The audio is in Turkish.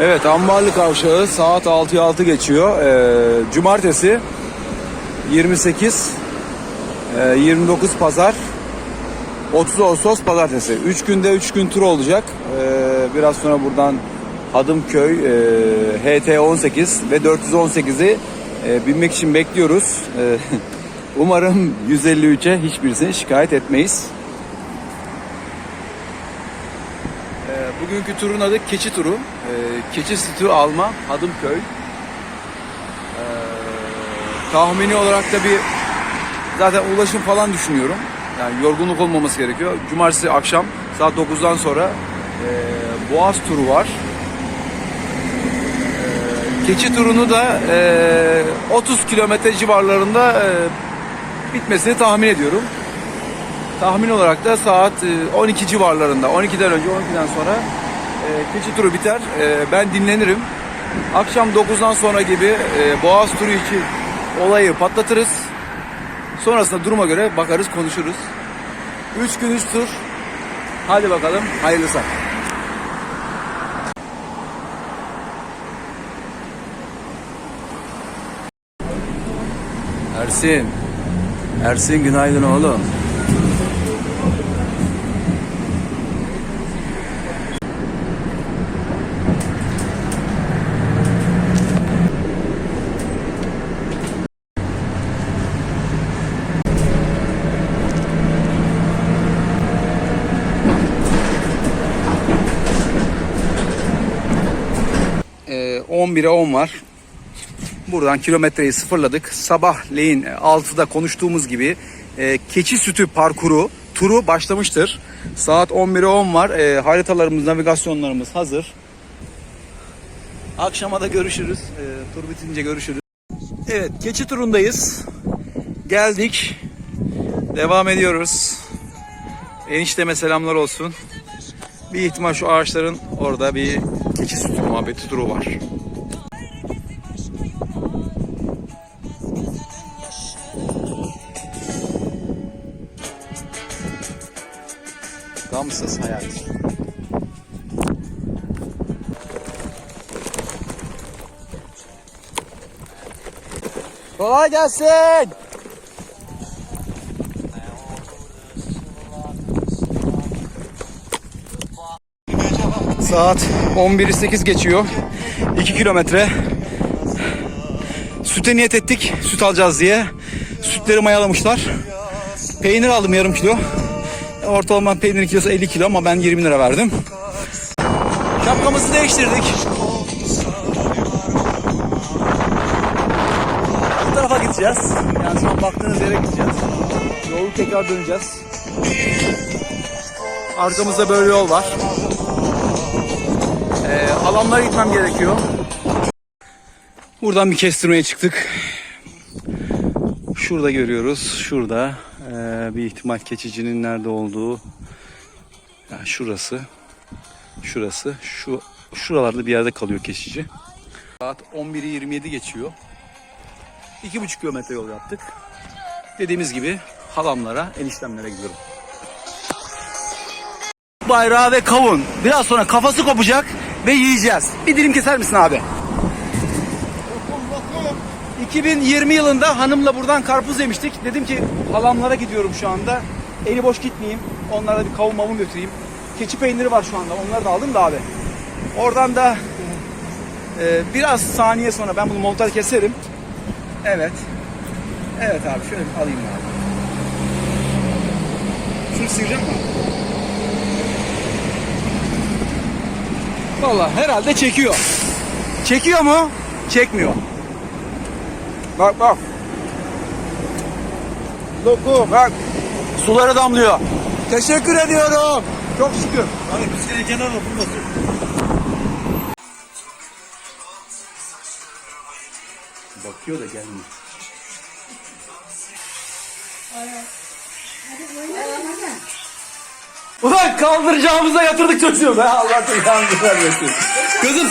Evet Ambarlı Kavşağı saat 6'ya 6 geçiyor. Ee, Cumartesi 28 e, 29 Pazar 30 Ağustos Pazartesi. 3 günde 3 gün tur olacak. Ee, biraz sonra buradan Hadımköy e, HT 18 ve 418'i e, binmek için bekliyoruz. E, umarım 153'e hiçbirisini şikayet etmeyiz. Ee, Bugünkü turun adı Keçi Turu. Ee, Keçi sütü alma Hadımköy. Ee, tahmini olarak da bir zaten ulaşım falan düşünüyorum. Yani yorgunluk olmaması gerekiyor. Cumartesi akşam saat 9'dan sonra Boğaz turu var. Ee, Keçi turunu da e, 30 kilometre civarlarında bitmesini tahmin ediyorum. Tahmin olarak da saat e, 12 civarlarında, 12'den önce 12'den sonra e, keçi turu biter. E, Ben dinlenirim. Akşam 9'dan sonra gibi e, Boğaz turu için olayı patlatırız. Sonrasında duruma göre bakarız, konuşuruz. 3 gün 3 tur. Hadi bakalım, hayırlısı. Ersin. Ersin günaydın oğlum. Ee, 11'e 10 var. Buradan kilometreyi sıfırladık. Sabahleyin 6'da konuştuğumuz gibi e, keçi sütü parkuru turu başlamıştır. Saat 11'e 10 var. E, haritalarımız, navigasyonlarımız hazır. Akşama da görüşürüz. E, tur bitince görüşürüz. Evet, keçi turundayız. Geldik. Devam ediyoruz. Enişteme selamlar olsun. Bir ihtimal şu ağaçların orada bir keçi sütü muhabbeti turu var. Gamsız hayat. Kolay gelsin. Saat 11'i 8 geçiyor. 2 kilometre. Süte niyet ettik. Süt alacağız diye. Sütleri mayalamışlar. Peynir aldım yarım kilo. Ortalama peynir kilosu 50 kilo ama ben 20 lira verdim. Şapkamızı değiştirdik. Bu tarafa gideceğiz. Yani şu an baktığınız yere gideceğiz. Yolu tekrar döneceğiz. Arkamızda böyle yol var. Ee, alanlara gitmem gerekiyor. Buradan bir kestirmeye çıktık. Şurada görüyoruz. Şurada ee, bir ihtimal keçicinin nerede olduğu. Yani şurası. Şurası. Şu şuralarda bir yerde kalıyor keçici. Saat 11'i 27 geçiyor. 2,5 kilometre yol yaptık. Dediğimiz gibi halamlara, eniştemlere gidiyorum. Bayrağı ve kavun. Biraz sonra kafası kopacak ve yiyeceğiz. Bir dilim keser misin abi? 2020 yılında hanımla buradan karpuz yemiştik. Dedim ki halamlara gidiyorum şu anda. Eli boş gitmeyeyim. Onlara bir kavun mavun götüreyim. Keçi peyniri var şu anda. Onları da aldım da abi. Oradan da e, biraz saniye sonra ben bunu montaj keserim. Evet. Evet abi şöyle bir alayım abi. Şunu sıyıracak mı? Vallahi herhalde çekiyor. Çekiyor mu? Çekmiyor. Bak bak. Lokum bak. Suları damlıyor. Teşekkür ediyorum. Çok şükür. Hani biz seni kenara bulmasın. Bakıyor da gelmiyor. Ulan kaldıracağımıza yatırdık çocuğu be Allah belanı vermesin. Kızım